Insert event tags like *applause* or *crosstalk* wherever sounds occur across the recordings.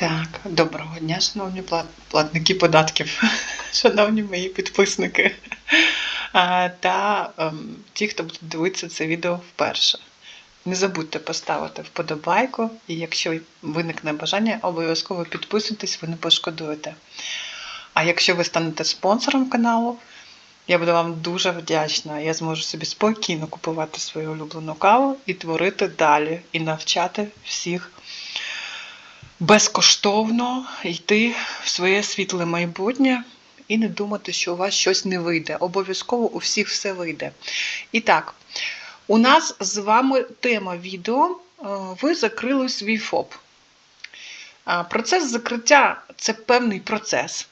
Так, доброго дня, шановні платники податків, *laughs* шановні мої підписники та ем, ті, хто буде дивитися це відео вперше. Не забудьте поставити вподобайку, і якщо виникне бажання, обов'язково підписуйтесь, ви не пошкодуєте. А якщо ви станете спонсором каналу, я буду вам дуже вдячна. Я зможу собі спокійно купувати свою улюблену каву і творити далі, і навчати всіх безкоштовно йти в своє світле майбутнє і не думати, що у вас щось не вийде. Обов'язково у всіх все вийде. І так, у нас з вами тема відео. е, Ви закрили свій ФОП. Процес закриття це певний процес.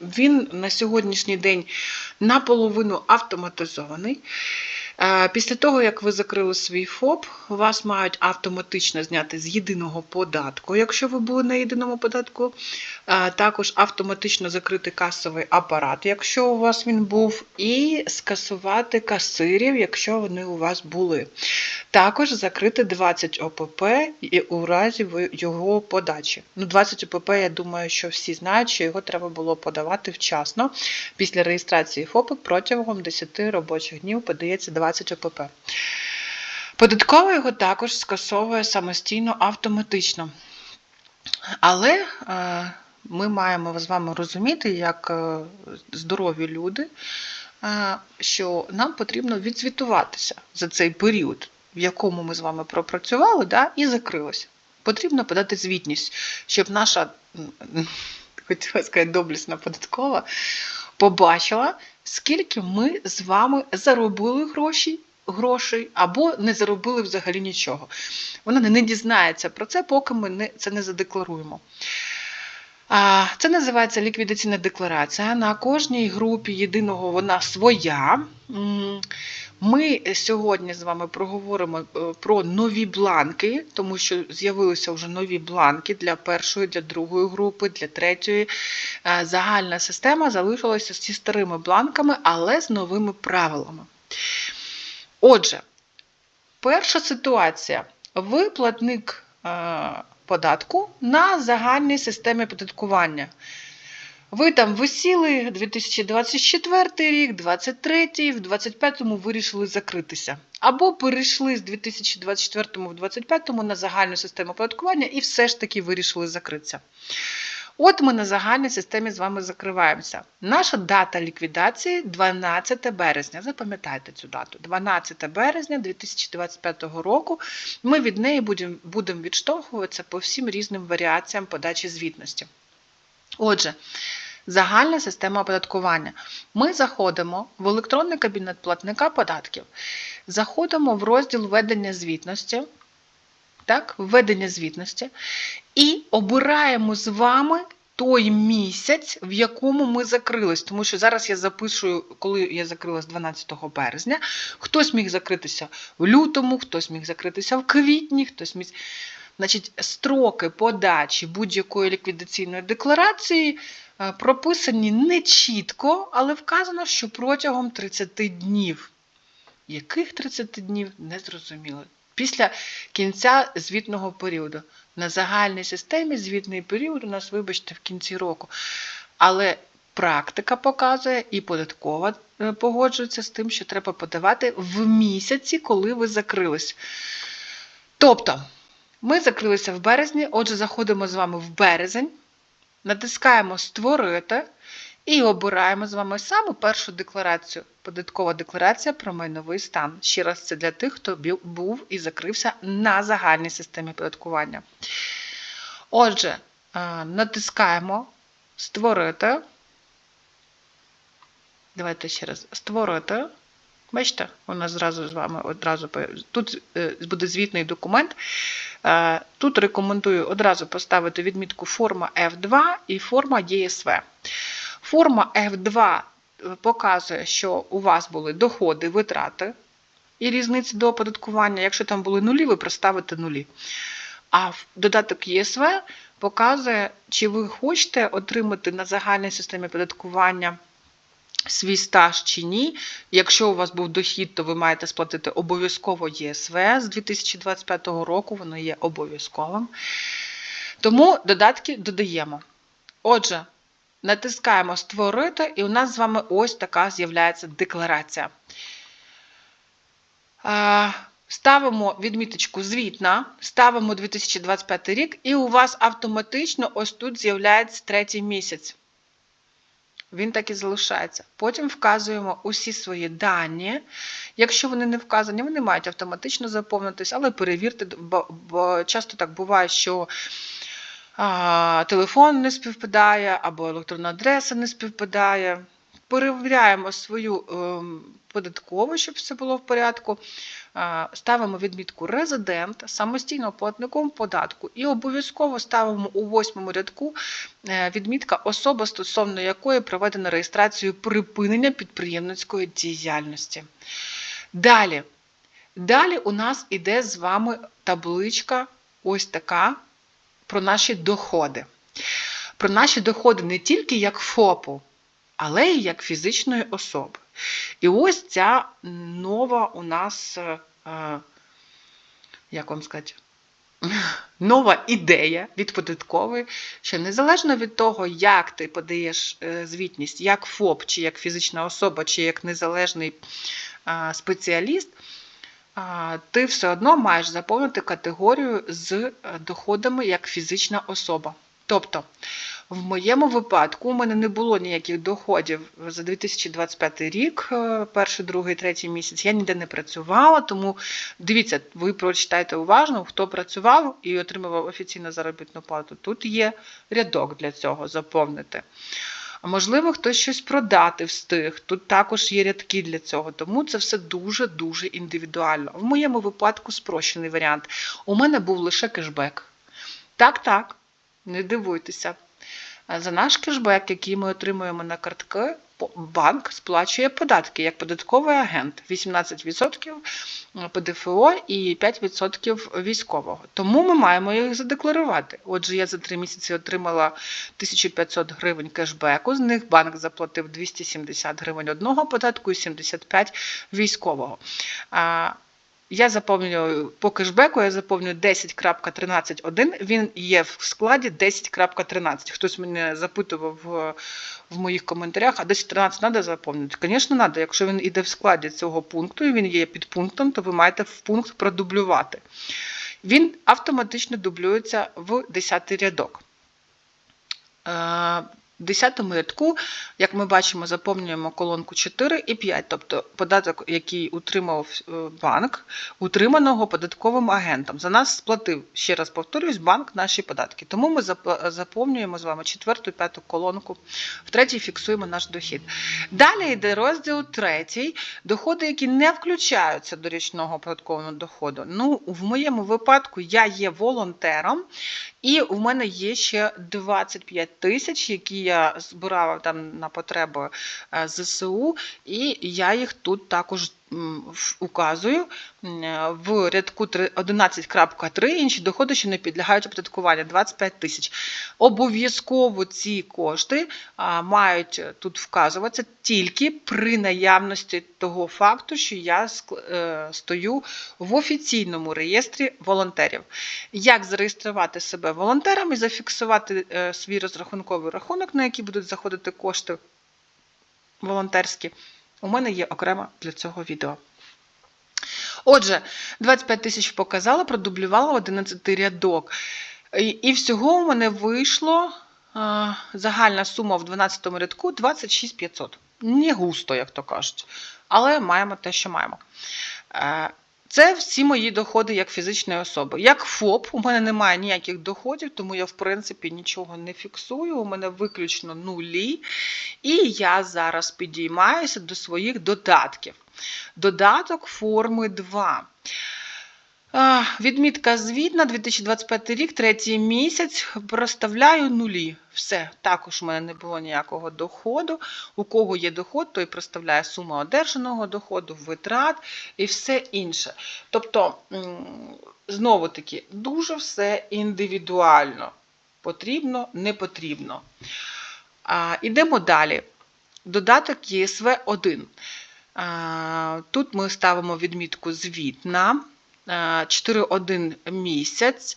Він на сьогоднішній день наполовину автоматизований. Після того, як ви закрили свій ФОП, вас мають автоматично зняти з єдиного податку, якщо ви були на єдиному податку. Також автоматично закрити касовий апарат, якщо у вас він був, і скасувати касирів, якщо вони у вас були. Також закрити 20 ОПП і у разі його подачі. Ну, 20 ОПП, я думаю, що всі знають, що його треба було подавати вчасно. Після реєстрації ФОПу протягом 10 робочих днів подається 20 ОПП. Податкова його також скасовує самостійно автоматично. Але е, ми маємо з вами розуміти, як е, здорові люди, е, що нам потрібно відзвітуватися за цей період, в якому ми з вами пропрацювали, да, і закрилося. Потрібно подати звітність, щоб наша, хотіла сказати, доблісна податкова побачила, скільки ми з вами заробили гроші, грошей або не заробили взагалі нічого. Вона не дізнається про це, поки ми не, це не задекларуємо. Це називається ліквідаційна декларація. На кожній групі єдиного вона своя. Ми сьогодні з вами проговоримо е, про нові бланки, тому що з'явилися вже нові бланки для першої, для другої групи, для третьої. Е, Загальна система залишилася зі старими бланками, але з новими правилами. Отже, перша ситуація. Ви платник е, податку на загальній системі податкування. Ви там висіли 2024 рік, 2023, в 2025 вирішили закритися. Або перейшли з 2024 в 2025 на загальну систему податкування і все ж таки вирішили закритися. От ми на загальній системі з вами закриваємося. Наша дата ліквідації 12 березня. Запам'ятайте цю дату. 12 березня 2025 року. Ми від неї будемо відштовхуватися по всім різним варіаціям подачі звітності. Отже, загальна система оподаткування. Ми заходимо в електронний кабінет платника податків, заходимо в розділ ведення звітності. Так, введення звітності, і обираємо з вами той місяць, в якому ми закрились. Тому що зараз я записую, коли я закрилась 12 березня. Хтось міг закритися в лютому, хтось міг закритися в квітні, хтось міг. Значить, строки подачі будь-якої ліквідаційної декларації прописані не чітко, але вказано, що протягом 30 днів. Яких 30 днів не зрозуміло. Після кінця звітного періоду. На загальній системі звітний період у нас, вибачте, в кінці року. Але практика показує і податкова е, погоджується з тим, що треба подавати в місяці, коли ви закрились. Тобто, ми закрилися в березні, отже, заходимо з вами в березень, натискаємо Створити і обираємо з вами саме першу декларацію. Податкова декларація про майновий стан. Ще раз, це для тих, хто був і закрився на загальній системі податкування. Отже, е, натискаємо Створити. Давайте ще раз створити. Бачите, нас зразу з вами одразу тут е, буде звітний документ. Е, Тут рекомендую одразу поставити відмітку форма F2 і форма ЄСВ. Форма F2 показує, що у вас були доходи, витрати і різниці до оподаткування. Якщо там були нулі, ви проставите нулі. А додаток ЄСВ показує, чи ви хочете отримати на загальній системі податкування свій стаж чи ні. Якщо у вас був дохід, то ви маєте сплатити обов'язково ЄСВ з 2025 року, воно є обов'язковим. Тому додатки додаємо. Отже, натискаємо Створити, і у нас з вами ось така з'являється декларація. Ставимо відміточку звітна, ставимо 2025 рік, і у вас автоматично ось тут з'являється третій місяць. Він так і залишається. Потім вказуємо усі свої дані. Якщо вони не вказані, вони мають автоматично заповнитись, але перевірте, бо, часто так буває, що телефон не співпадає або електронна адреса не співпадає. Перевіряємо свою ем, податкову, щоб все було в порядку. Е, Ставимо відмітку резидент самостійно платником податку і обов'язково ставимо у восьмому рядку е, відмітка особа, стосовно якої проведено реєстрацію припинення підприємницької діяльності. Далі. Далі у нас іде з вами табличка ось така про наші доходи. Про наші доходи не тільки як ФОПу, але й як фізичної особи. І ось ця нова у нас, е, е, як вам сказати, нова ідея від податкової, що незалежно від того, як ти подаєш е, звітність, як ФОП, чи як фізична особа, чи як незалежний спеціаліст, ти все одно маєш заповнити категорію з доходами як фізична особа. Тобто, в моєму випадку у мене не було ніяких доходів за 2025 рік, е, перший, другий, третій місяць. Я ніде не працювала, тому дивіться, ви прочитайте уважно, хто працював і отримував офіційну заробітну плату. Тут є рядок для цього заповнити. А можливо, хтось щось продати встиг. Тут також є рядки для цього, тому це все дуже-дуже індивідуально. В моєму випадку спрощений варіант. У мене був лише кешбек. Так, так, не дивуйтеся. За наш кешбек, який ми отримуємо на картки, банк сплачує податки як податковий агент 18% ПДФО і 5% військового. Тому ми маємо їх задекларувати. Отже, я за три місяці отримала 1500 гривень кешбеку, з них банк заплатив 270 гривень одного податку і 75 військового. Я заповнюю по кешбеку, я заповнюю 10.13.1, він є в складі 10.13. Хтось мене запитував в, в моїх коментарях, а 10.13 треба заповнити? Звісно, треба. Якщо він йде в складі цього пункту і він є під пунктом, то ви маєте в пункт продублювати. Він автоматично дублюється в 10 рядок. В 10 рядку, як ми бачимо, заповнюємо колонку 4 і 5, тобто податок, який утримав е, банк, утриманого податковим агентом. За нас сплатив, ще раз повторюсь, банк наші податки. Тому ми заповнюємо з вами четверту п'яту колонку, в третій фіксуємо наш дохід. Далі йде розділ третій, доходи, які не включаються до річного податкового доходу. Ну, В моєму випадку я є волонтером, і в мене є ще 25 тисяч, які я збирала там на потреби е, ЗСУ, і я їх тут також указую в рядку 11.3 інші доходи, що не підлягають оподаткуванню 25 тисяч. Обов'язково ці кошти мають тут вказуватися тільки при наявності того факту, що я е, стою в офіційному реєстрі волонтерів. Як зареєструвати себе волонтером і зафіксувати е, свій розрахунковий рахунок, на який будуть заходити кошти волонтерські? У мене є окремо для цього відео. Отже, 25 тисяч показала, продублювала 11 рядок. І, і всього у мене вийшло а, загальна сума в 12 рядку 26 500. Не густо, як то кажуть. Але маємо те, що маємо. Це всі мої доходи як фізичної особи. Як ФОП, у мене немає ніяких доходів, тому я, в принципі, нічого не фіксую. У мене виключно нулі. І я зараз підіймаюся до своїх додатків. Додаток форми 2. Відмітка звітна 2025 рік, третій місяць, проставляю нулі. Все, також у мене не було ніякого доходу. У кого є доход, той проставляє суму одержаного доходу, витрат і все інше. Тобто, знову таки, дуже все індивідуально. Потрібно, не потрібно. А, Ідемо далі. Додаток ЄСВ 1. Тут ми ставимо відмітку звітна. 4-1 місяць.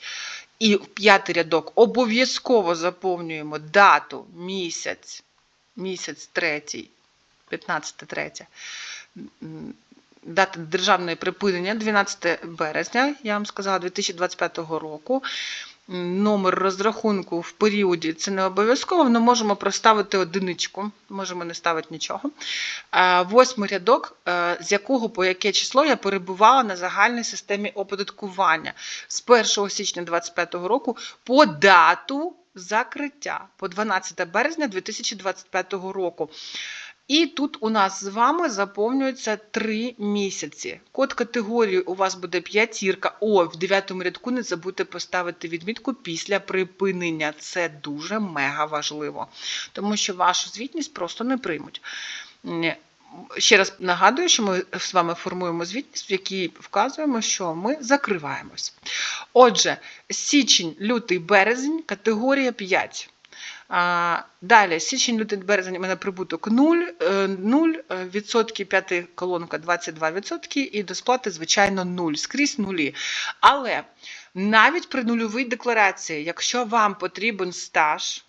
І в п'ятий рядок обов'язково заповнюємо дату, місяць, місяць третій, 15 третя, Дата державної припинення 12 березня, я вам сказала, 2025 року. Номер розрахунку в періоді це не обов'язково, але можемо проставити одиничку, можемо не ставити нічого. Е, Восьмий рядок, е, з якого по яке число я перебувала на загальній системі оподаткування з 1 січня 2025 року по дату закриття по 12 березня 2025 року. І тут у нас з вами заповнюється 3 місяці. Код категорії у вас буде п'ятірка. О, в дев'ятому рядку не забудьте поставити відмітку після припинення. Це дуже мега важливо, тому що вашу звітність просто не приймуть. Ще раз нагадую, що ми з вами формуємо звітність, в якій вказуємо, що ми закриваємось. Отже, січень, лютий, березень, категорія 5. Далі, січень, лютий, березень у мене прибуток 0, е, 0 е, відсотки, п'ята колонка 22 відсотки, і до сплати, звичайно, 0, скрізь нулі. Але навіть при нульовій декларації, якщо вам потрібен стаж,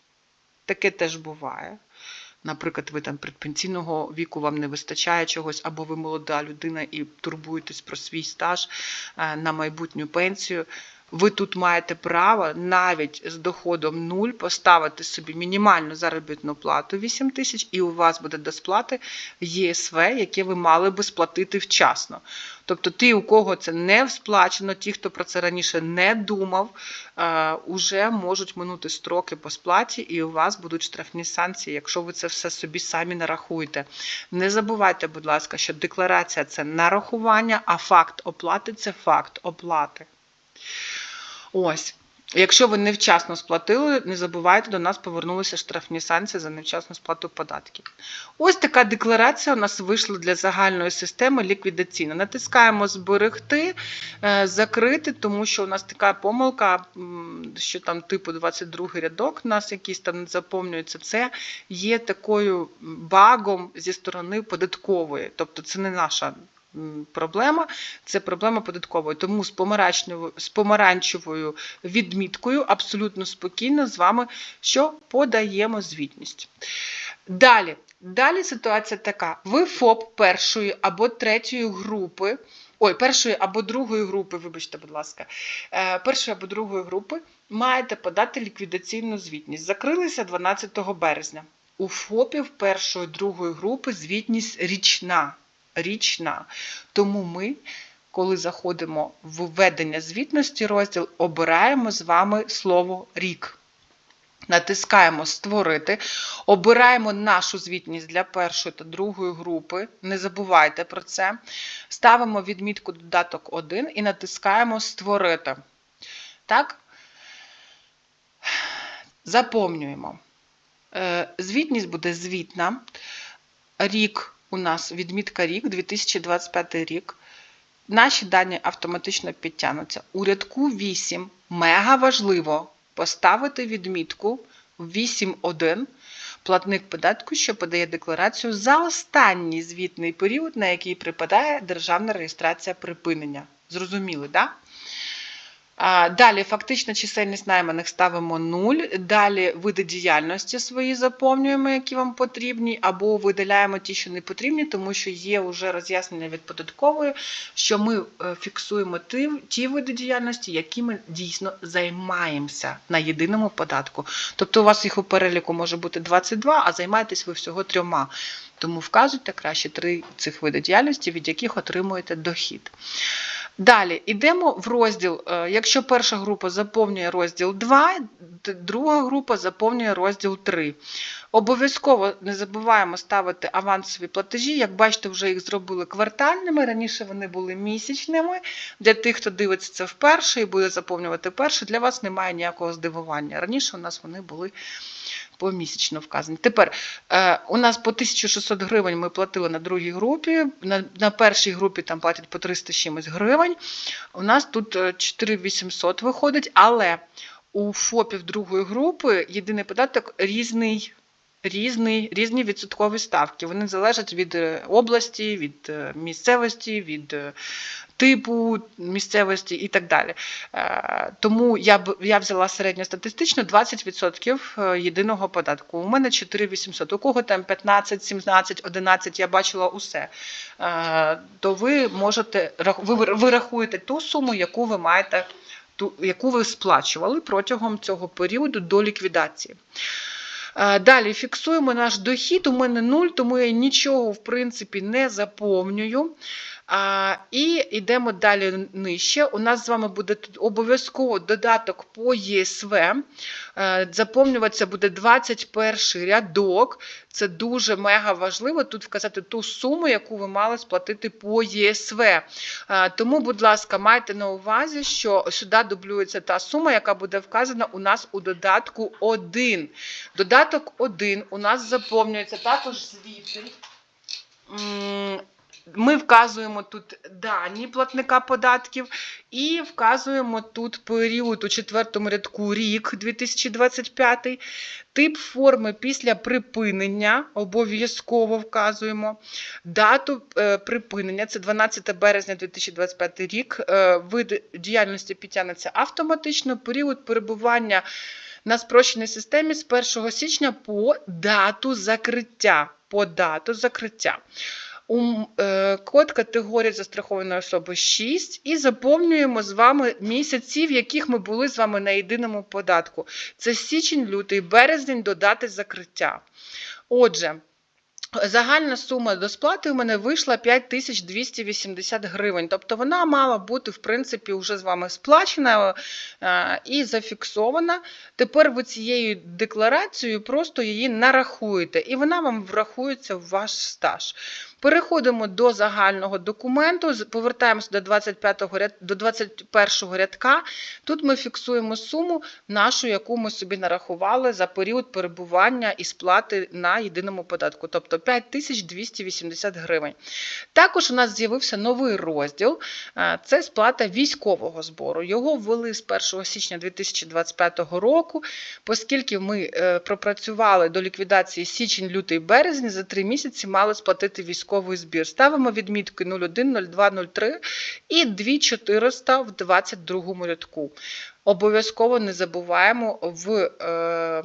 таке теж буває. Наприклад, ви там предпенсійного віку вам не вистачає чогось, або ви молода людина і турбуєтесь про свій стаж е, на майбутню пенсію. Ви тут маєте право навіть з доходом 0 поставити собі мінімальну заробітну плату 8 тисяч, і у вас буде до сплати ЄСВ, яке ви мали би сплатити вчасно. Тобто ті, у кого це не сплачено, ті, хто про це раніше не думав, е, уже можуть минути строки по сплаті, і у вас будуть штрафні санкції, якщо ви це все собі самі нарахуєте. Не забувайте, будь ласка, що декларація це нарахування, а факт оплати це факт оплати. Ось. Якщо ви невчасно сплатили, не забувайте, до нас повернулися штрафні санкції за невчасну сплату податків. Ось така декларація у нас вийшла для загальної системи ліквідаційна. Натискаємо зберегти, е, закрити, тому що у нас така помилка, що там типу 22 рядок, у нас якийсь там не заповнюється. Це є такою багом зі сторони податкової. Тобто це не наша проблема, це проблема податкової. Тому з помаранчевою, з помаранчевою відміткою абсолютно спокійно з вами що подаємо звітність. Далі. Далі ситуація така: ви ФОП першої або третьої групи, ой, першої або другої групи, вибачте, будь ласка, е, першої або другої групи маєте подати ліквідаційну звітність. Закрилися 12 березня. У ФОПів першої другої групи звітність річна. Річна. Тому ми, коли заходимо в введення звітності розділ, обираємо з вами слово рік. Натискаємо Створити, обираємо нашу звітність для першої та другої групи. Не забувайте про це. Ставимо відмітку додаток 1 і натискаємо Створити. Так? Заповнюємо. Е, Звітність буде звітна. Рік у нас відмітка рік, 2025 рік. Наші дані автоматично підтягнуться. У рядку 8 мега важливо поставити відмітку 8.1 платник податку, що подає декларацію за останній звітний період, на який припадає державна реєстрація припинення. Зрозуміли, так? Да? Далі фактична чисельність найманих ставимо 0. Далі види діяльності свої заповнюємо, які вам потрібні, або видаляємо ті, що не потрібні, тому що є вже роз'яснення від податкової, що ми е, фіксуємо ті, ті види діяльності, якими дійсно займаємося на єдиному податку. Тобто у вас їх у переліку може бути 22, а займаєтесь ви всього трьома. Тому вказуйте краще три цих види діяльності, від яких отримуєте дохід. Далі йдемо в розділ. е, Якщо перша група заповнює розділ 2, друга група заповнює розділ 3. Обов'язково не забуваємо ставити авансові платежі. Як бачите, вже їх зробили квартальними. Раніше вони були місячними. Для тих, хто дивиться це вперше і буде заповнювати перше, для вас немає ніякого здивування. Раніше у нас вони були помісячно вказані. Тепер е, у нас по 1600 гривень ми платили на другій групі, на, на першій групі там платять по 300 чимось гривень. У нас тут е, 4800 виходить, але у ФОПів другої групи єдиний податок різний різні, різні відсоткові ставки. Вони залежать від е, області, від е, місцевості, від е, типу місцевості і так далі. Тому я б я взяла середньостатистично 20% е, єдиного податку. У мене 4800. У кого там 15, 17, 11, я бачила усе. То ви можете ви, ви рахуєте ту суму, яку ви маєте, ту, яку ви сплачували протягом цього періоду до ліквідації. Далі фіксуємо наш дохід. У мене 0, тому я нічого в принципі не заповнюю. А, І йдемо далі нижче. У нас з вами буде обов'язково додаток по ЄСВ. Е, Заповнюватися буде 21 рядок. Це дуже мега важливо тут вказати ту суму, яку ви мали сплатити по ЄСВ. Е, Тому, будь ласка, майте на увазі, що сюди дублюється та сума, яка буде вказана у нас у додатку 1. Додаток 1 у нас заповнюється також звідти. Ми вказуємо тут дані платника податків і вказуємо тут період у четвертому рядку рік 2025, тип форми після припинення, обов'язково вказуємо, дату е, припинення, це 12 березня 2025 рік, е, вид діяльності підтягнеться автоматично, період перебування на спрощеній системі з 1 січня по дату закриття. По дату закриття. У, е, код категорії застрахованої особи 6 і заповнюємо з вами місяці, в яких ми були з вами на єдиному податку. Це січень, лютий, березень до дати закриття. Отже, Загальна сума до сплати у мене вийшла 5280 гривень. Тобто вона мала бути, в принципі, вже з вами сплачена е, і зафіксована. Тепер ви цією декларацією просто її нарахуєте, і вона вам врахується в ваш стаж. Переходимо до загального документу, повертаємося до 25 ряд, до 21 рядка. Тут ми фіксуємо суму нашу, яку ми собі нарахували за період перебування і сплати на єдиному податку, тобто 5280 гривень. Також у нас з'явився новий розділ е, це сплата військового збору. Його ввели з 1 січня 2025 року, оскільки ми е, пропрацювали до ліквідації січень, лютий, березень, за три місяці мали сплатити військовий збір. Ставимо відмітки 01, 02, 03 і 2400 в 22 рядку. Обов'язково не забуваємо в е,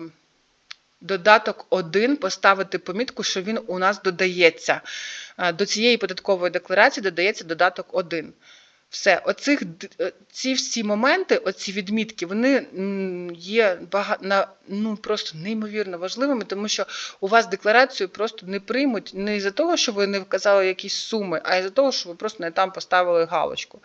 додаток 1 поставити помітку, що він у нас додається. Е, До цієї податкової декларації додається додаток 1. Все, оцих е, ці всі моменти, оці відмітки, вони є багато на, ну, просто неймовірно важливими, тому що у вас декларацію просто не приймуть не із-за того, що ви не вказали якісь суми, а із-за того, що ви просто не там поставили галочку.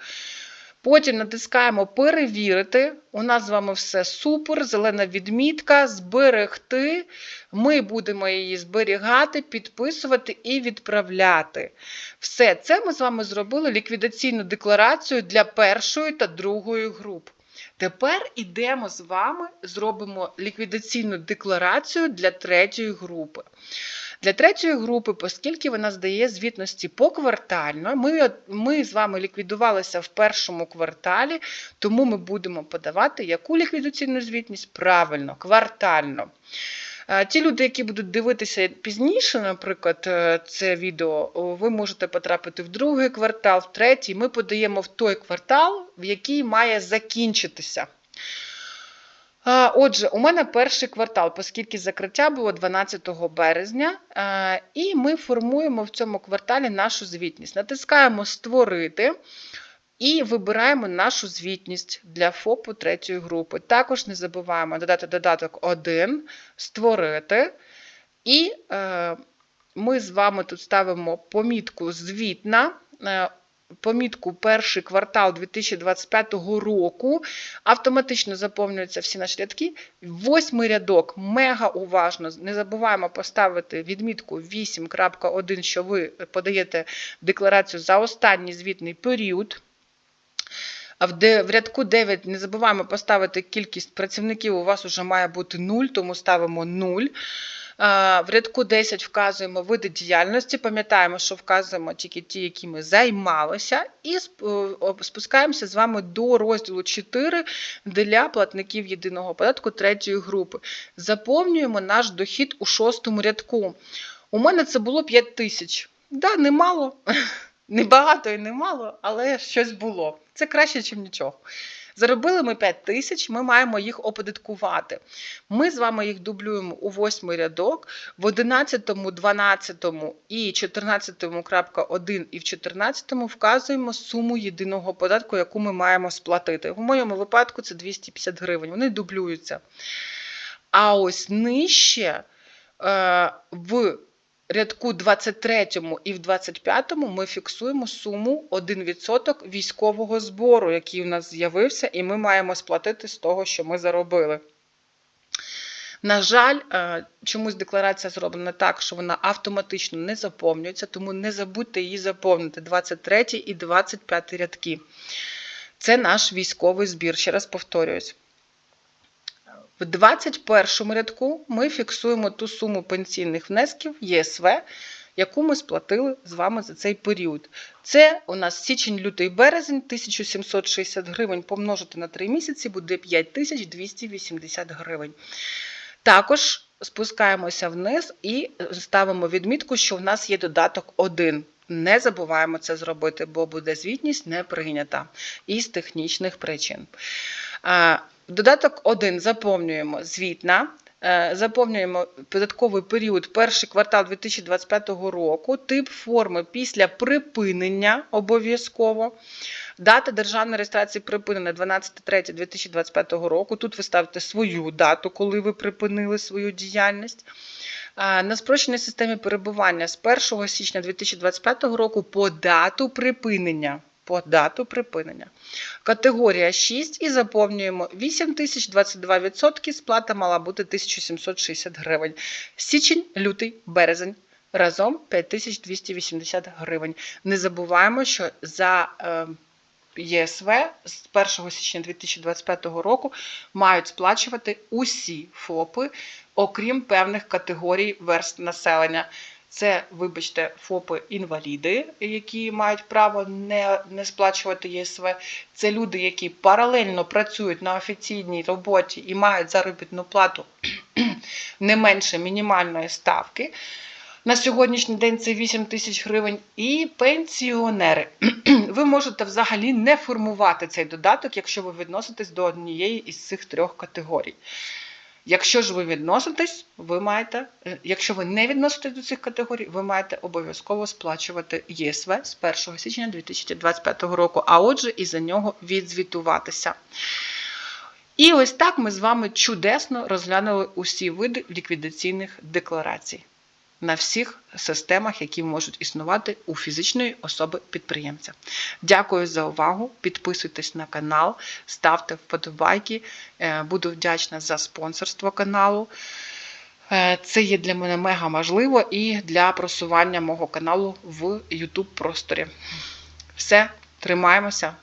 Потім натискаємо перевірити. У нас з вами все супер, зелена відмітка, зберегти. Ми будемо її зберігати, підписувати і відправляти. Все, це ми з вами зробили ліквідаційну декларацію для першої та другої груп. Тепер ідемо з вами, зробимо ліквідаційну декларацію для третьої групи. Для третьої групи, оскільки вона здає звітності поквартально, ми, ми з вами ліквідувалися в першому кварталі, тому ми будемо подавати яку ліквідаційну звітність? Правильно, квартально. Е, Ті люди, які будуть дивитися пізніше, наприклад, е, це відео, ви можете потрапити в другий квартал, в третій. Ми подаємо в той квартал, в який має закінчитися. Отже, у мене перший квартал, оскільки закриття було 12 березня, е, і ми формуємо в цьому кварталі нашу звітність. Натискаємо Створити і вибираємо нашу звітність для ФОПу третьої групи. Також не забуваємо додати додаток 1, створити. І е, ми з вами тут ставимо помітку звітна. Помітку перший квартал 2025 року автоматично заповнюються всі наші рядки. Восьмий рядок мега уважно. Не забуваємо поставити відмітку 8.1, що ви подаєте декларацію за останній звітний період. А в рядку 9 не забуваємо поставити кількість працівників. У вас вже має бути 0, тому ставимо 0. В рядку 10 вказуємо види діяльності. Пам'ятаємо, що вказуємо тільки ті, які ми займалися, і сп- спускаємося з вами до розділу 4 для платників єдиного податку третьої групи. Заповнюємо наш дохід у шостому рядку. У мене це було 5 тисяч. Да, немало, *laughs* не багато і немало, але щось було. Це краще, ніж нічого. Заробили ми 5 тисяч, ми маємо їх оподаткувати. Ми з вами їх дублюємо у восьмий рядок, в 11, 12 і 14.1 і в 14 вказуємо суму єдиного податку, яку ми маємо сплатити. В моєму випадку це 250 гривень. Вони дублюються. А ось нижче е, в рядку 23 і в 25 ми фіксуємо суму 1% військового збору, який у нас з'явився, і ми маємо сплатити з того, що ми заробили. На жаль, е, чомусь декларація зроблена так, що вона автоматично не заповнюється, тому не забудьте її заповнити 23 і 25 рядки. Це наш військовий збір. Ще раз повторююсь. В 21 рядку ми фіксуємо ту суму пенсійних внесків ЄСВ, яку ми сплатили з вами за цей період. Це у нас січень, лютий, березень, 1760 гривень помножити на 3 місяці буде 5280 гривень. Також спускаємося вниз і ставимо відмітку, що в нас є додаток 1. Не забуваємо це зробити, бо буде звітність не прийнята із технічних причин. Додаток 1 заповнюємо звітна. е, Заповнюємо податковий період перший квартал 2025 року, тип форми після припинення обов'язково. Дата державної реєстрації припинена 12.03.2025 року. Тут ви ставите свою дату, коли ви припинили свою діяльність. На спрощеній системі перебування з 1 січня 2025 року по дату припинення. По дату припинення. Категорія 6 і заповнюємо 8022%, сплата мала бути 1760 гривень. Січень, лютий, березень. Разом 5280 гривень. Не забуваємо, що за е, ЄСВ з 1 січня 2025 року мають сплачувати усі ФОПи, окрім певних категорій верст населення. Це, вибачте, ФОПи-інваліди, які мають право не, не сплачувати ЄСВ. Це люди, які паралельно працюють на офіційній роботі і мають заробітну плату *clears throat* не менше мінімальної ставки. На сьогоднішній день це 8 тисяч гривень. І пенсіонери. *clears throat* Ви можете взагалі не формувати цей додаток, якщо ви відноситесь до однієї із цих трьох категорій. Якщо ж ви відноситесь, ви маєте, е, якщо ви не відноситесь до цих категорій, ви маєте обов'язково сплачувати ЄСВ з 1 січня 2025 року, а отже, і за нього відзвітуватися. І ось так ми з вами чудесно розглянули усі види ліквідаційних декларацій на всіх системах, які можуть існувати у фізичної особи підприємця. Дякую за увагу. Підписуйтесь на канал, ставте вподобайки. Е, Буду вдячна за спонсорство каналу. Е, Це є для мене мега важливо і для просування мого каналу в YouTube просторі. Все, тримаємося.